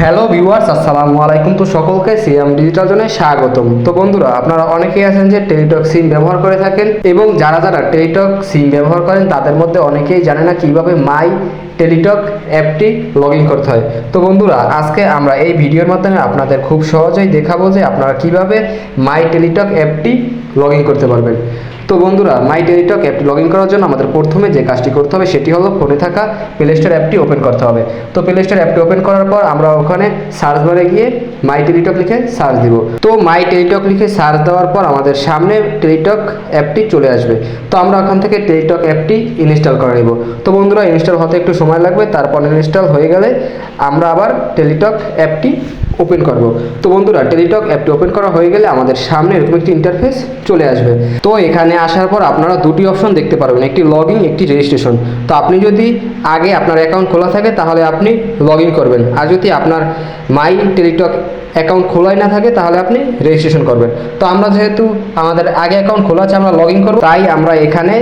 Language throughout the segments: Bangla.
হ্যালো ভিউয়ার্স আসসালামু আলাইকুম। তো সকলকে সিএম ডিজিটাল জোনে স্বাগতম। তো বন্ধুরা, আপনারা অনেকেই আছেন যে টেলিটক সিম ব্যবহার করে থাকেন এবং যারা যারা টেলিটক সিম ব্যবহার করেন, তাদের মধ্যে অনেকেই জানে না কীভাবে মাই টেলিটক অ্যাপটি লগ ইন করতে হয়। তো বন্ধুরা, আজকে আমরা এই ভিডিওর মাধ্যমে আপনাদের খুব সহজেই দেখাবো যে আপনারা কীভাবে মাই টেলিটক অ্যাপটি লগ ইন করতে পারবেন। তো বন্ধুরা মাই টেলিটক অ্যাপটি লগ ইন করার জন্য আমাদের প্রথমে যে কাজটি করতে হবে সেটি হলো ফোনে থাকা প্লে স্টোর অ্যাপটি ওপেন করতে হবে। তো প্লে স্টোর অ্যাপটি ওপেন করার পর আমরা ওখানে সার্চ বারে গিয়ে মাই টেলিটক লিখে সার্চ দিব। তো মাই টেলিটক লিখে সার্চ দেওয়ার পর আমাদের সামনে টেলিটক অ্যাপটি চলে আসবে। তো আমরা ওখান থেকে টেলিটক অ্যাপটি ইনস্টল করে নেব। তো বন্ধুরা ইনস্টল হতে একটু সময় লাগবে, তারপর ইনস্টল হয়ে গেলে আমরা আবার টেলিটক অ্যাপটি ওপেন করব। তো বন্ধুরা টেলিটক অ্যাপটি ওপেন করা হয়ে গেলে আমাদের সামনে এরকম একটি ইন্টারফেস চলে আসবে। তো এখানে আসার পর আপনারা দুটি অপশন দেখতে পারবেন, একটি লগ ইন একটি রেজিস্ট্রেশন তো আপনি যদি আগে আপনার অ্যাকাউন্ট খোলা থাকে, তাহলে আপনি লগ ইন করবেন। আর যদি আপনার মাই টেলিটক অ্যাকাউন্ট খোলাই না থাকে, তাহলে আপনি রেজিস্ট্রেশন করবেন। তো আমরা যেহেতু আমাদের আগে অ্যাকাউন্ট খোলা আছে, আমরা লগ ইন করব। তাই আমরা এখানে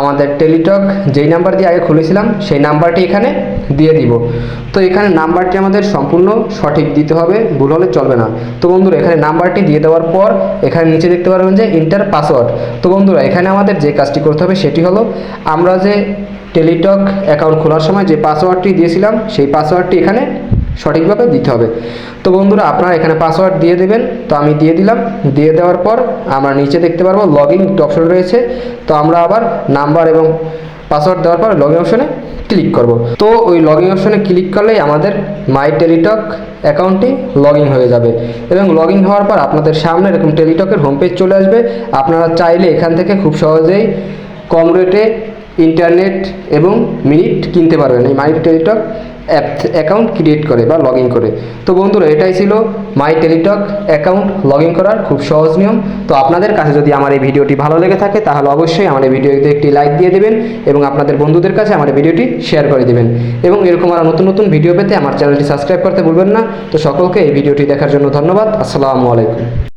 আমাদের টেলিটক যেই নাম্বার দিয়ে আগে খুলেছিলাম, সেই নাম্বারটি এখানে দিয়ে দিব। তো এখানে নাম্বারটি আমাদের সম্পূর্ণ সঠিক দিতে হবে, ভুল হলে চলবে না। তো বন্ধুরা, এখানে নাম্বারটি দিয়ে দেওয়ার পর এখানে নিচে দেখতে পারবেন যে ইন্টার পাসওয়ার্ড তো বন্ধুরা, এখানে আমাদের যে কাজটি করতে হবে সেটি হলো আমরা যে টেলিটক অ্যাকাউন্ট খোলার সময় যে পাসওয়ার্ডটি দিয়েছিলাম, সেই পাসওয়ার্ডটি এখানে সঠিকভাবে দিতে হবে। তো বন্ধুরা, আপনারা এখানে পাসওয়ার্ড দিয়ে দেবেন। তো আমি দিয়ে দিলাম। দিয়ে দেওয়ার পর আমরা নিচে দেখতে পারব লগ ইন অপশন রয়েছে। তো আমরা আবার নাম্বার এবং পাসওয়ার্ড দেওয়ার পর লগ ইন অপশনে ক্লিক করব। তো ওই লগ ইন অপশনে ক্লিক করলেই আমাদের মাই টেলিটক অ্যাকাউন্টটি লগ ইন হয়ে যাবে এবং লগ ইন হওয়ার পর আপনাদের সামনে এরকম টেলিটকের হোম পেজ চলে আসবে। আপনারা চাইলে এখান থেকে খুব সহজেই কম রেটে ইন্টারনেট এবং মিনিট কিনতে পারবেন এই my Teletalk app account create করে বা লগ করে। তো বন্ধুরা, এটাই ছিল মাই টেলিটক অ্যাকাউন্ট লগ করার খুব সহজ নিয়ম। তো আপনাদের কাছে যদি আমার এই ভিডিওটি ভালো লেগে থাকে, তাহলে অবশ্যই আমার এই ভিডিওতে একটি লাইক দিয়ে দেবেন এবং আপনাদের বন্ধুদের কাছে আমার ভিডিওটি শেয়ার করে দেবেন। এবং এরকম আরও নতুন নতুন ভিডিও পেতে আমার চ্যানেলটি সাবস্ক্রাইব করতে ভুলবেন না। তো সকলকে এই ভিডিওটি দেখার জন্য ধন্যবাদ। আসসালামু আলাইকুম।